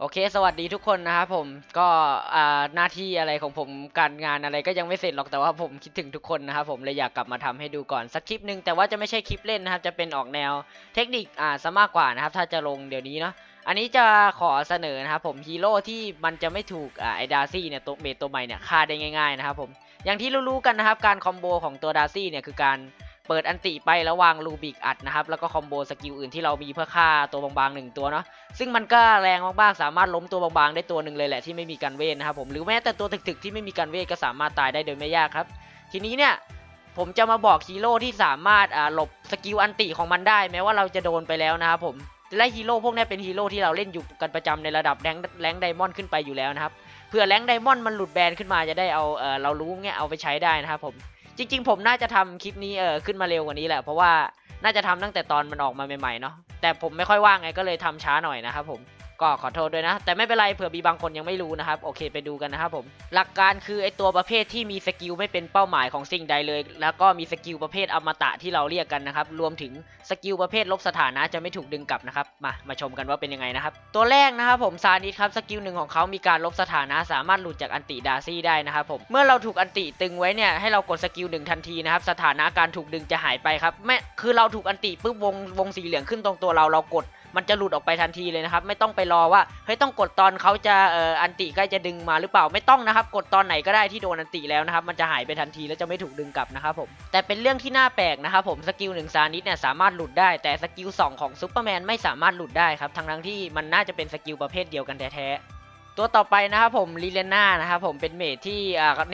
โอเค สวัสดีทุกคนนะครับผม ก็หน้าที่อะไรของผมการงานอะไรก็ยังไม่เสร็จหรอก แต่ว่าผมคิดถึงทุกคนนะครับผมเลยอยากกลับมาทำให้ดูก่อนสักคลิปหนึ่งแต่ว่าจะไม่ใช่คลิปเล่นนะครับ จะเป็นออกแนวเทคนิคอ่าซะมากกว่านะครับ ถ้าจะลงเดี๋ยวนี้เนาะ อันนี้จะขอเสนอนะครับผมฮีโร่ที่มันจะไม่ถูกอ่าไอดาซี่เนี่ยตัวเมทตัวใหม่เนี่ยฆ่าได้ง่ายๆนะครับผม อย่างที่รู้ๆกันนะครับ การคอมโบของตัวดาซี่เนี่ยคือการ เปิดอันติไปแล้ววางลูบิกอัดนะครับ แล้วก็คอมโบสกิลอื่นที่เรามีเพื่อฆ่าตัวบางๆหนึ่งตัวเนาะซึ่งมันก็แรงมากๆสามารถล้มตัวบางๆได้ตัวหนึ่งเลยแหละที่ไม่มีการเวทนะครับผมหรือแม้แต่ตัวถึกๆที่ไม่มีการเวทก็สามารถตายได้โดยไม่ยากครับ ทีนี้เนี่ยผมจะมาบอกฮีโร่ที่สามารถหลบสกิลอันติของมันได้ แม้ว่าเราจะโดนไปแล้วนะครับผมและฮีโร่พวกนี้เป็นฮีโร่ที่เราเล่นอยู่กันประจำในระดับแรงแรงไดมอนด์ขึ้นไปอยู่แล้วนะครับเผื่อแรงไดมอนด์มันหลุดแบนขึ้นมาจะได้เอาเเรารู้เงี้ยเอาไปใช้ได้นะครับผม จริง ๆ ผมน่าจะทำคลิปนี้เออขึ้นมาเร็วกว่านี้แหละ เพราะว่าน่าจะทำตั้งแต่ตอนมันออกมาใหม่ๆเนาะแต่ผมไม่ค่อยว่างไงก็เลยทำช้าหน่อยนะครับผม ก็ขอโทษด้วยนะ แต่ไม่เป็นไรเผื่อมีบางคนยังไม่รู้นะครับ โอเคไปดูกันนะครับผม หลักการคือไอตัวประเภทที่มีสกิลไม่เป็นเป้าหมายของสิ่งใดเลย แล้วก็มีสกิลประเภทอมตะที่เราเรียกกันนะครับ รวมถึงสกิลประเภทลบสถานะจะไม่ถูกดึงกลับนะครับ มา มาชมกันว่าเป็นยังไงนะครับ ตัวแรกนะครับผมซานิสครับ สกิลหนึ่งของเขามีการลบสถานะ สามารถหลุดจากอันติดาซี่ได้นะครับผม เมื่อเราถูกอันติตึงไว้เนี่ย ให้เรากดสกิลหนึ่งทันทีนะครับ สถานะการถูกดึงจะหายไปครับ ไม่ คือเราถูกอันติปุ๊บวงวงสีเหลืองขึ้นตรงตัวเรา เรากด มันจะหลุดออกไปทันทีเลยนะครับ ไม่ต้องไปรอว่าเฮ้ยต้องกดตอนเขาจะเอ่ออันติใกล้จะดึงมาหรือเปล่าไม่ต้องนะครับ กดตอนไหนก็ได้ที่โดนอันติแล้วนะครับ มันจะหายไปทันทีแล้วจะไม่ถูกดึงกลับนะครับผมแต่เป็นเรื่องที่น่าแปลกนะครับผมสกิลหนึ่งซานิสเนี่ยสามารถหลุดได้แต่สกิลสองของซูเปอร์แมนไม่สามารถหลุดได้ครับทั้งทั้งที่มันน่าจะเป็นสกิลประเภทเดียวกันแท้ๆ ตัวต่อไปนะครับผมลิเลน่านะครับผมเป็นเมจที่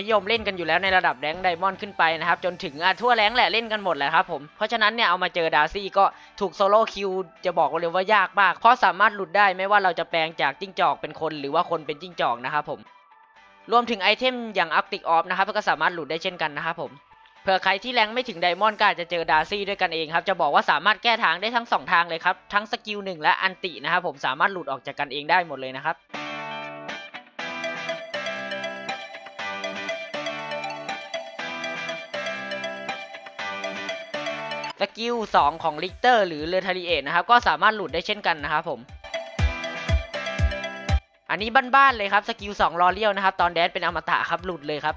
นิยมเล่นกันอยู่แล้วในระดับแรงไดมอนด์ขึ้นไปนะครับจนถึงทั่วแรงแหละเล่นกันหมดแหละครับผมเพราะฉะนั้นเนี่ยเอามาเจอดาร์ซี่ก็ถูกโซโล่คิวจะบอกเลยว่ายากมาก เพราะสามารถหลุดได้ไม่ว่าเราจะแปลงจากจิ้งจอกเป็นคน หรือว่าคนเป็นจิ้งจอกนะครับผมรวมถึงไอเทมอย่างอั t ติกออฟนะครับก็สามารถหลุดได้เช่นกันนะครับผมเผื่อใครที่แรงไม่ถึงไดมอนด์ก็อาจจะเจอดาร์ซี่ด้วยกันเองครับ จะบอกว่าสามารถแก้ทางได้ทั้งสองทางเลยครับ ทั้งสกิลหนึ่งและอันตินะครับผมสามารถหลุดออกจากกันเองได้หมดเลยนะครับ สกิล2ของลิกเตอร์หรือเลท r ริเอตนะครับก็สามารถหลุดได้เช่นกันนะครับผม อันนี้บ้านๆเลยครับสกิล2รอเลียวนะครับตอนแดนเป็นอมตะครับหลุดเลยครับ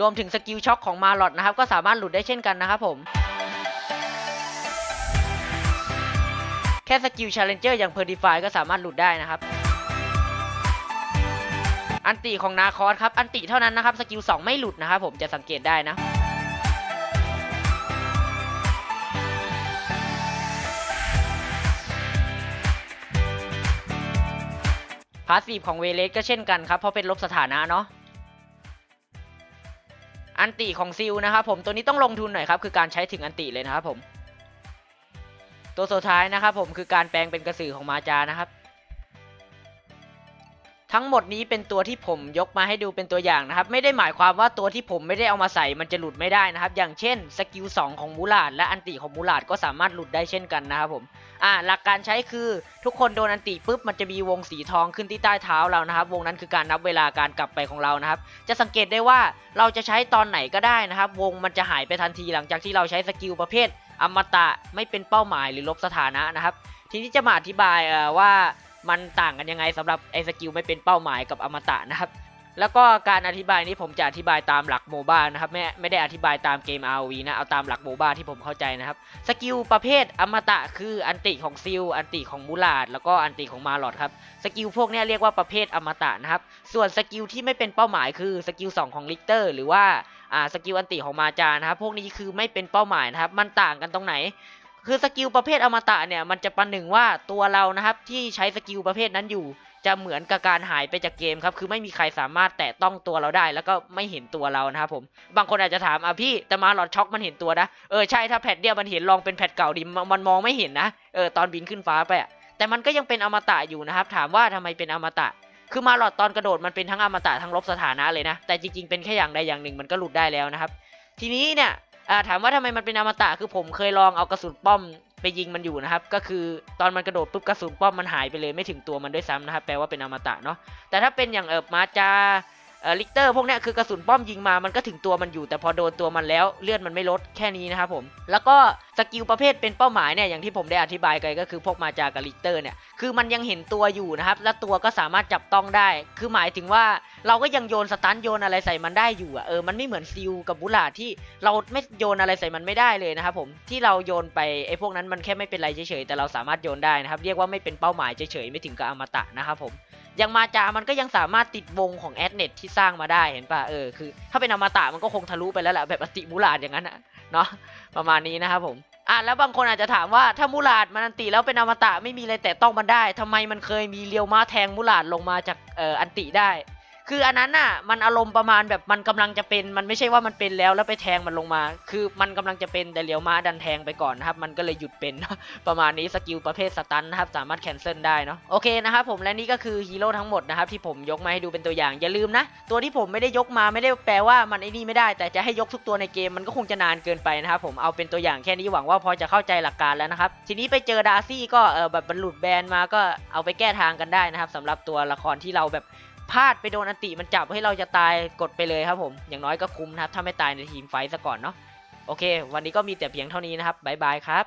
รวมถึงสกิลช็อคของมาลอดนะครับก็สามารถหลุดได้เช่นกันนะครับผมแค่สกิลชาเลนเจอร์อย่างเพอร์ดิฟายก็สามารถหลุดได้นะครับอันติของนาคอสครับ อันติเท่านั้นนะครับ สกิล 2 ไม่หลุดนะครับผมจะสังเกตได้นะ พาสซีฟของเวเลสก็เช่นกันครับเพราะเป็นลบสถานะเนาะอันติของซิลนะครับผมตัวนี้ต้องลงทุนหน่อยครับคือการใช้ถึงอันติเลยนะครับผม ตัวสุดท้ายนะครับผมคือการแปลงเป็นกระสือของมาจานะครับ ทั้งหมดนี้เป็นตัวที่ผมยกมาให้ดูเป็นตัวอย่างนะครับ ไม่ได้หมายความว่าตัวที่ผมไม่ได้เอามาใส่มันจะหลุดไม่ได้นะครับ อย่างเช่นสกิล2ของมูลาดและอันติของมูลาดก็สามารถหลุดได้เช่นกันนะครับผมอ่าหลักการใช้คือทุกคนโดนอันติปุ๊บมันจะมีวงสีทองขึ้นที่ใต้เท้าเรานะครับ วงนั้นคือการนับเวลาการกลับไปของเรานะครับ จะสังเกตได้ว่าเราจะใช้ตอนไหนก็ได้นะครับ วงมันจะหายไปทันทีหลังจากที่เราใช้สกิลประเภทอมตะไม่เป็นเป้าหมายหรือลบสถานะนะครับ ทีนี้จะมาอธิบายเอ่อว่า มันต่างกันยังไงสำหรับไอ้สกิลไม่เป็นเป้าหมายกับอมตะนะครับ แล้วก็การอธิบายนี้ผมจะอธิบายตามหลักโมบ้านะครับไม่ไม่ได้อธิบายตามเกม ROV นะเอาตามหลักโมบ้าที่ผมเข้าใจนะครับสกิลประเภทอมตะคืออันติของซิลอันติของมูลาดแล้วก็อันติของมาลอดครับสกิลพวกนี้เรียกว่าประเภทอมตะนะครับส่วนสกิลที่ไม่เป็นเป้าหมายคือสกิล2ของลิกเตอร์หรือว่าอ่าสกิลอันติของมาจานะครับพวกนี้คือไม่เป็นเป้าหมายนะครับมันต่างกันตรงไหน คือสกิลประเภทอมตะเนี่ยมันจะประหนึ่งว่าตัวเรานะครับที่ใช้สกิลประเภทนั้นอยู่ จะเหมือนกับการหายไปจากเกมครับคือไม่มีใครสามารถแตะต้องตัวเราได้ แล้วก็ไม่เห็นตัวเรานะครับผมบางคนอาจจะถามอะพี่แต่มาหลอดช็อกมันเห็นตัวนะเออใช่ถ้าแพทเดียวมันเห็นลองเป็นแพทเก่าดิมมันมองไม่เห็นนะเออตอนบินขึ้นฟ้าไปอะแต่มันก็ยังเป็นอมตะอยู่นะครับ ถามว่าทำไมเป็นอมตะ คือมาหลอดตอนกระโดดมันเป็นทั้งอมตะทั้งลบสถานะเลยนะ แต่จริงๆเป็นแค่อย่างใดอย่างหนึ่งมันก็หลุดได้แล้วนะครับ ทีนี้เนี่ย อ่าถามว่าทำไมมันเป็นอมตะคือผมเคยลองเอากระสุนป้อมไปยิงมันอยู่นะครับ ก็คือตอนมันกระโดดปุ๊บกระสุนป้อมมันหายไปเลยไม่ถึงตัวมันด้วยซ้ำนะครับแปลว่าเป็นอมตะเนาะแต่ถ้าเป็นอย่างเอิบมาจา ลิกเตอร์พวกนี้คือกระสุนป้อมยิงมามันก็ถึงตัวมันอยู่ แต่พอโดนตัวมันแล้วเลือดมันไม่ลดแค่นี้นะครับผม แล้วก็สกิลประเภทเป็นเป้าหมายเนี่ยอย่างที่ผมได้อธิบายไปก็คือพวกมาจากกับลิกเตอร์เนี่ยคือมันยังเห็นตัวอยู่นะครับ แล้วตัวก็สามารถจับต้องได้ คือหมายถึงว่าเราก็ยังโยนสตันโยนอะไรใส่มันได้อยู่อะเออมันไม่เหมือนซิลกับบุลาที่เราไม่โยนอะไรใส่มันไม่ได้เลยนะครับผมที่เราโยนไปไอ้พวกนั้นมันแค่ไม่เป็นไรเฉยๆแต่เราสามารถโยนได้นะครับเรียกว่าไม่เป็นเป้าหมายเฉยๆไม่ถึงกับอมตะนะครับผม ยังมาจามันก็ยังสามารถติดวงของแอดเน็ตที่สร้างมาได้เห็นป่ะเออคือ ถ้าเป็นอมตะมันก็คงทะลุไปแล้วแหละแบบอติมูลาดอย่างนั้นนะเนาะประมาณนี้นะครับผมอะแล้วบางคนอาจจะถามว่าถ้ามูลาดมันอันติแล้วเป็นอมตะไม่มีอะไรแต่ต้องมันได้ทำไมมันเคยมีเลียวม้าแทงมูลาดลงมาจากเอ่ออันติได้ คืออันนั้นน่ะมันอารมณ์ประมาณแบบมันกำลังจะเป็น มันไม่ใช่ว่ามันเป็นแล้วแล้วไปแทงมันลงมา คือมันกำลังจะเป็นแต่เลียวมาดันแทงไปก่อนนะครับ มันก็เลยหยุดเป็นประมาณนี้สกิลประเภทสตันนะครับ สามารถแคนเซิลได้เนาะโอเคนะครับผมและนี่ก็คือฮีโร่ทั้งหมดนะครับที่ผมยกมาให้ดูเป็นตัวอย่างอย่าลืมนะ ตัวที่ผมไม่ได้ยกมาไม่ได้แปลว่ามันไอ้นี่ไม่ได้ แต่จะให้ยกทุกตัวในเกมมันก็คงจะนานเกินไปนะครับผมเอาเป็นตัวอย่างแค่นี้หวังว่าพอจะเข้าใจหลักการแล้วนะครับทีนี้ไปเจอดาร์ซี่ก็เออแบบบรรลุดแบนมาก็เอาไปแก้ทางกันได้นะครับสำหรับตัวละครที่เราแบบ พลาดไปโดนอันติมันจับให้เราจะตายกดไปเลยครับผมอย่างน้อยก็คุ้มนะครับถ้าไม่ตายในทีมไฟต์ซะก่อนเนาะโอเค วันนี้ก็มีแต่เพียงเท่านี้นะครับบ๊ายบายครับ